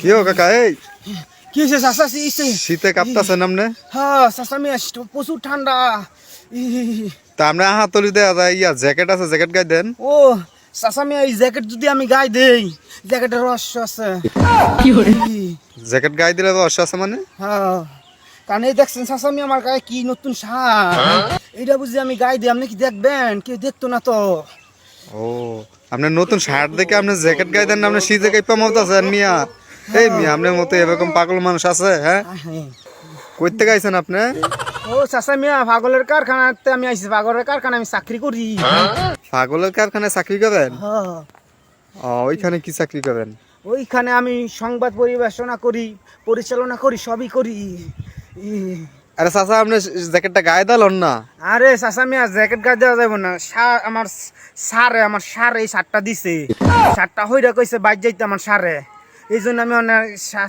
কি হো কাকা এই? কি হয়েছে ইসে শীতে কাঁপতাছেন আপনি হ্যাঁ চাচা আমি প্রচুর ঠান্ডা। ই, তা আপনি হাতলি দেয়া যায় ইয়া জ্যাকেট আছে জ্যাকেট গাই দেন। ও চাচা আমি এই জ্যাকেট যদি আমি গায়ে দেই জ্যাকেটের রহস্য আছে। জ্যাকেট গাই দিলে তো আছে মানে? হ্যাঁ। কারণ এই দেখছেন আমি আমার গায়ে কি নতুন শার্ট। এইটা বুঝি আমি গায়ে দিই আপনি কি দেখবেন? কেউ দেখতো না তো। ও আপনার নতুন শার্ট দেখে আপনি জ্যাকেট গাই দেন না আপনি শীতে কাইপা মতাছেন মিয়া। এই মিয়া আপনার মতো এরকম পাগল মানুষ আছে হ্যাঁ? হ্যাঁ। কইতে গাইছেন আপনি? ও চাচা মিয়া পাগলের কারখানাতে আমি আইছি পাগলের কারখানা আমি চাকরি করি। পাগলের কারখানায় চাকরি করেন? ও ওইখানে কি চাকরি করেন? ওইখানে আমি সংবাদ পরিবেশনা করি পরিচালনা করি সবই করি। আরে চাচা আপনি জ্যাকেটটা গায়ে দিলেন না। আরে চাচা মিয়া জ্যাকেট গায়ে দেওয়া যাবে না। সা- আমার সারে আমার সারে এই শার্টটা দিছে। শার্টটা হইরা কইছে বাইর যাইতে আমার সারে এই জন্য আমি অনেক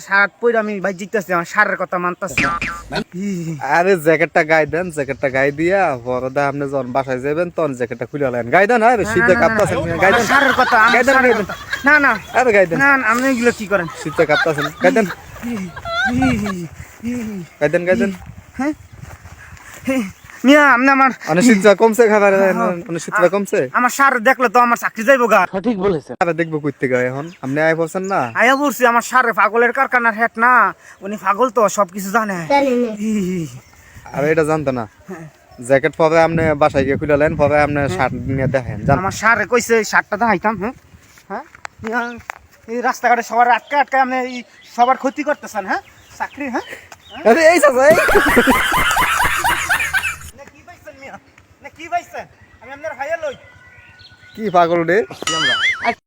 শার্ট পরে আমি বাইর যাইতেছি আমার সারের কথা মানতেছি। আরে জ্যাকেটটা গায়ে দেন জ্যাকেটটা গায়ে দিয়া পরদা আপনি যখন বাসায় যাবেন তখন জ্যাকেটটা খুলে আলেন গায়ে দেন আরে শীতে কাঁপতাছেন গায়ে দেন। সারের কথা গায়ে দেন। না না। আরে গায়ে দেন। না না, আপনি এগুলো কি করেন? শীতে কাঁপতাছেন। গায়ে দেন। গায়ে দেন গায়ে দেন। হ্যাঁ? মিয়া আপনি আমার অনেক কমছে খাবার অনেক কমছে? আমার সার দেখলে তো আমার চাকরি যাইবো গা। আরে দেখব কই থেকে এখন। আপনি আয় পড়ছেন না? আয়া বলছি আমার সারে পাগলের কারখানার হেট না। উনি পাগল তো সবকিছু জানে। ই, এটা জানতো না। জ্যাকেট পরে আপনি বাসায় গিয়ে খুলে আলেন পরে আপনি শার্ট নিয়ে দেখেন আমার সারে কইছে শার্টটা দেখাইতাম হ্যাঁ। হ্যাঁ? এই রাস্তাঘাটে সবার আটকে আটকে আপনি সবার ক্ষতি করতেছেন হ্যাঁ। চাকরি হ্যাঁ। আরে এই চাচা এই। কি পাইছেন মিয়া? না কি পাইছেন? আমি আপনার ভাইয়া লই। কি পাগল রে?